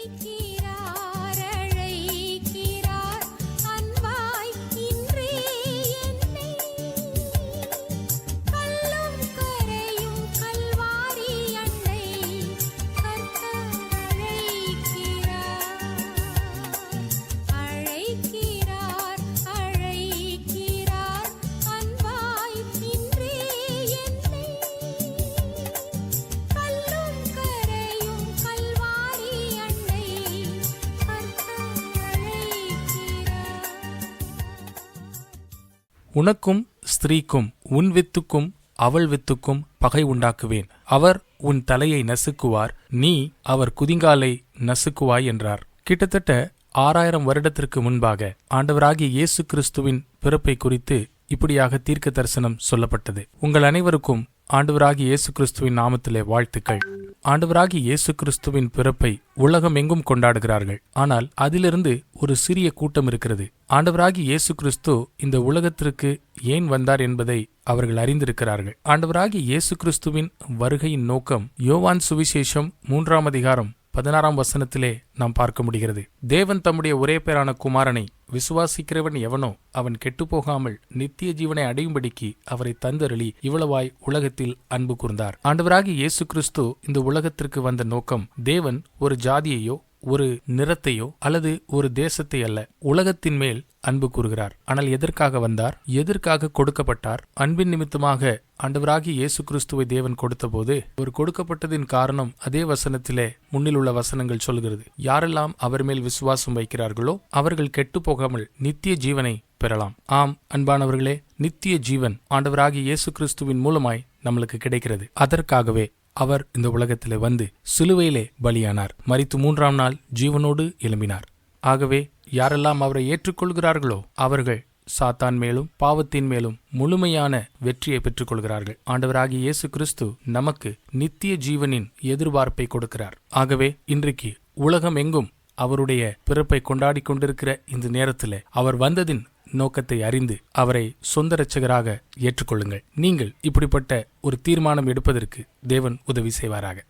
দেখি உனக்கும் ஸ்திரீக்கும் உன் வித்துக்கும் அவள் வித்துக்கும் பகை உண்டாக்குவேன். அவர் உன் தலையை நசுக்குவார் நீ அவர் குதிங்காலை நசுக்குவாய் என்றார். கிட்டத்தட்ட ஆறாயிரம் வருடத்திற்கு முன்பாக ஆண்டவராகிய இயேசு கிறிஸ்துவின் பிறப்பை குறித்து இப்படியாக தீர்க்க தரிசனம் சொல்லப்பட்டது. உங்கள் அனைவருக்கும் ஆண்டவராகிய இயேசு கிறிஸ்துவின் நாமத்திலே வாழ்த்துக்கள். ஆண்டவராகி இயேசு கிறிஸ்துவின் பிறப்பை உலகம் எங்கும் கொண்டாடுகிறார்கள். ஆனால் அதிலிருந்து ஒரு சிறிய கூட்டம் இருக்கிறது. ஆண்டவராகி இயேசு கிறிஸ்து இந்த உலகத்திற்கு ஏன் வந்தார் என்பதை அவர்கள் அறிந்திருக்கிறார்கள். ஆண்டவராகி இயேசு கிறிஸ்துவின் வருகையின் நோக்கம் யோவான் சுவிசேஷம் மூன்றாம் அதிகாரம் பதினாறாம் வசனத்திலே நாம் பார்க்க முடிகிறது. தேவன் தம்முடைய ஒரே பேரான குமாரனை விசுவாசிக்கிறவன் எவனோ அவன் கெட்டுப்போகாமல் நித்திய ஜீவனை அடையும்படிக்கு அவரை தந்தருளி இவ்வளவாய் உலகத்தில் அன்பு கூர்ந்தார். ஆண்டவராகி இயேசு கிறிஸ்து இந்த உலகத்திற்கு வந்த நோக்கம் தேவன் ஒரு ஜாதியையோ ஒரு நிறத்தையோ அல்லது ஒரு தேசத்தை அல்ல உலகத்தின் மேல் அன்பு கூறுகிறார். ஆனால் எதற்காக வந்தார்? எதற்காக கொடுக்கப்பட்டார்? அன்பின் நிமித்தமாக ஆண்டவராகி இயேசு கிறிஸ்துவை தேவன் கொடுத்தபோது அவர் கொடுக்கப்பட்டதின் காரணம் அதே வசனத்திலே முன்னில் உள்ள வசனங்கள் சொல்கிறது. யாரெல்லாம் அவர் மேல் விசுவாசம் வைக்கிறார்களோ அவர்கள் கெட்டு போகாமல் நித்திய ஜீவனை பெறலாம். ஆம் அன்பானவர்களே நித்திய ஜீவன் ஆண்டவராகி இயேசு கிறிஸ்துவின் மூலமாய் நம்மளுக்கு கிடைக்கிறது. அதற்காகவே அவர் இந்த உலகத்திலே வந்து சிலுவையிலே பலியானார். மரித்து மூன்றாம் நாள் ஜீவனோடு எழும்பினார். ஆகவே யாரெல்லாம் அவரை ஏற்றுக்கொள்கிறார்களோ அவர்கள் சாத்தான் மேலும் பாவத்தின் மேலும் முழுமையான வெற்றியை பெற்றுக்கொள்கிறார்கள். ஆண்டவராகிய இயேசு கிறிஸ்து நமக்கு நித்திய ஜீவனின் எதிர்பார்ப்பை கொடுக்கிறார். ஆகவே இன்றைக்கு உலகம் எங்கும் அவருடைய பிறப்பை கொண்டாடி கொண்டிருக்கிற இந்த நேரத்தில் அவர் வந்ததின் நோக்கத்தை அறிந்து அவரை சொந்த ரட்சகராக ஏற்றுக்கொள்ளுங்கள். நீங்கள் இப்படிப்பட்ட ஒரு தீர்மானம் எடுப்பதற்கு தேவன் உதவி செய்வாராக.